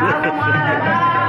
Vừa thực.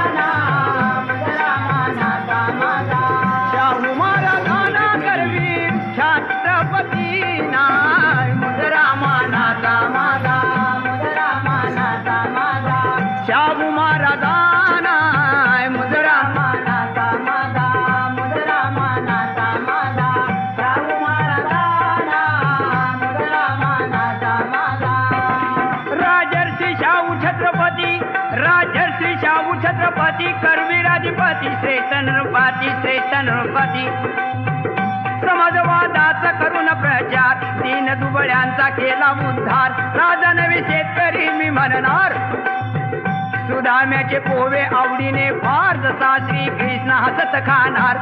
नृपती करवीराधिपती श्रेष्ठ नृपती श्रेष्ठ नृपती. समाजवादाचा करून प्रचार तीन दुबळ्यांचा केला उद्धार. राजा शेतकरी मी म्हणणार. सुदाम्याचे पोवे आवडीने फार जसा श्री कृष्ण हसत खाणार.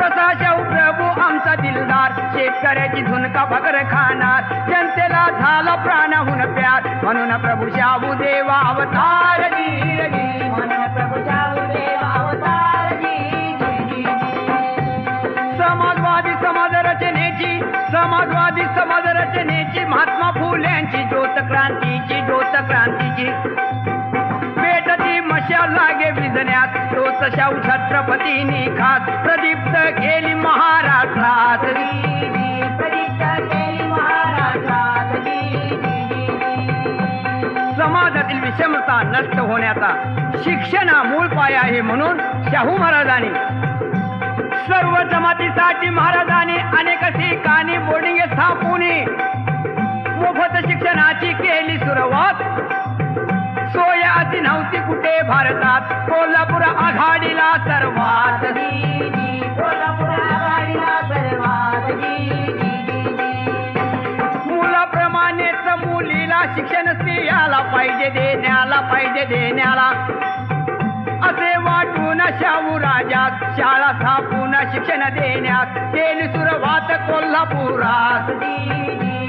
तसा शाहू प्रभू आमचा दिलदार. शेतकऱ्याची झुणका भगर खाणार. जनतेला झाला प्राणाहून प्यार. म्हणून प्रभू शाहू देवा अवतार जी जी म्हणून प्रभू शाहू देवा अवतार जी जी समाजवादी समाज रचनेची समाजवादी समाज रचनेची महात्मा फुल्यांची ज्योत क्रांतीची ज्योत क्रांतीची. पेटती मशाल लागे विजण्यात तोच शाहू खास. प्रदीप्त केली महाराष्ट्रात समाजातील विषमता नष्ट होण्याचा शिक्षण हा मूळ पाय आहे म्हणून शाहू महाराजांनी. सर्व जमातीसाठी महाराजांनी अनेक ठिकाणी बोर्डिंग स्थापून मोफत शिक्षणाची केली सुरुवात. ते भारतात कोल्हापूर आघाडीला सर्वात. कोल्हापूर आघाडीला सर्वात मुलाप्रमाणेच मुलीला शिक्षण स्त्रियाला पाहिजे देण्याला पाहिजे देण्याला. असे वाटून शाहू राजात शाळा स्थापून शिक्षण देण्यात. केली सुरुवात कोल्हापुरात केली सुरुवात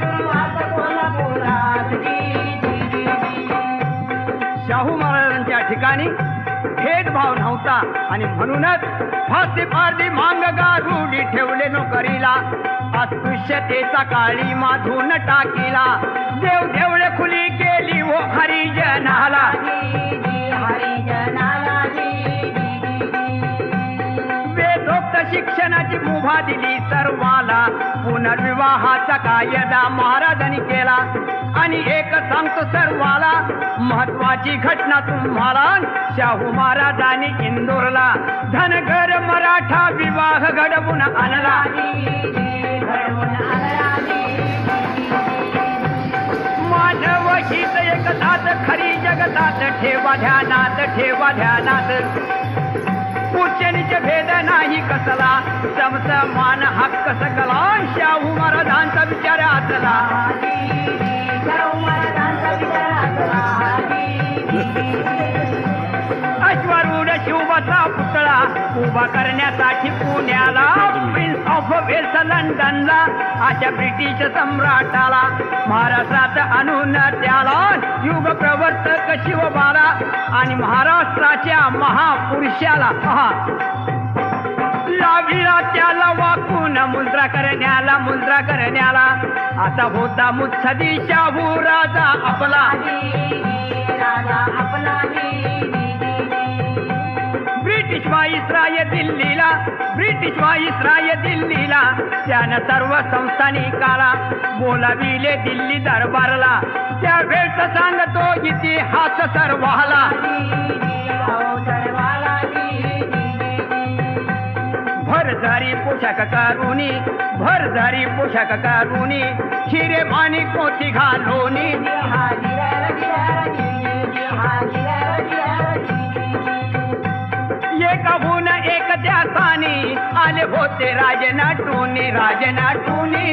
कोल्हापुरात. शाहू महाराजांच्या ठिकाणी भेदभाव नव्हता. आणि म्हणूनच फासी फारदी मांग गारुडी ठेवले नोकरीला. अस्पृश्यतेचा काळी माधून टाकीला. देव देवळे खुली केली हो हरिजनाला. वेदोक्त शिक्षणाची मुभा दिली सर्वाला. पुनर्विवाहाचा कायदा महाराजांनी केला. आणि एक सांगतो सर्वाला महत्वाची घटना तुम्हाला शाहू महाराजांनी इंदोरला. धनगर मराठा विवाह घडवून आणला. मानव हीच एकतात खरी जगतात ठेवा ध्यानात ठेवा ध्यानात. उच्च भेद नाही कसला. समसमान हक्क सकला शाहू महाराजांचा विचार असला अश्वरूढ शिवबाचा पुतळा उभा करण्यासाठी पुण्याला प्रिन्स ऑफ वेल्स लंडनला अशा ब्रिटिश सम्राटाला. महाराष्ट्रात आणून त्याला युग प्रवर्तक शिवबाला. आणि महाराष्ट्राच्या महापुरुषाला पहा. लाभिला त्याला वाकून मुद्रा करण्याला मुद्रा करण्याला. आता होता मुत्सदी शाहू राजा आपला. ब्रिटिश वाईसराय दिल्लीला ब्रिटिश वाईसराय दिल्लीला त्यानं सर्व संस्थानिकाला बोलाविले दिल्ली दरबारला. त्या वेळच सांगतो इतिहास सर्वाला. भरधारी पोशाख कारुनी भरझारी पोशाख कारुनी हिरे मानी कोती घालोनी. स्थानी आले होते राजनाटूनी राजनाटूनी.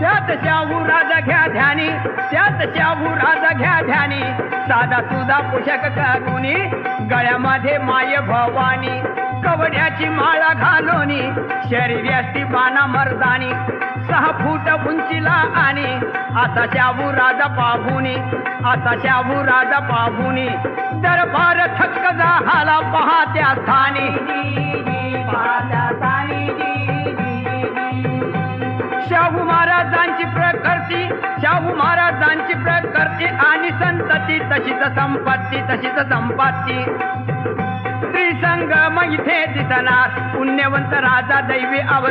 त्यात शाहू राजा घ्या ध्यानी त्यात शाहू राजा घ्या ध्यानी. साधा सुधा पोशाख करूनी गळ्यामध्ये माय भवानी. कवड्याची माळा घालोनी शरीर असती बाणा मर्दानी सहा फूट उंचीला आणि आता शाबू राजा पाहुनी आता शाबू राजा पाहुनी दरबार थक्क झाला पाहत्या स्थानी. शाहू महाराजांची प्रकृती शाहू महाराजांची प्रकृती आणि संतती तशीच संपत्ती तशीच संपत्ती. संगम इथे दिसणार. पुण्यवंत राजा दैवी अवतार.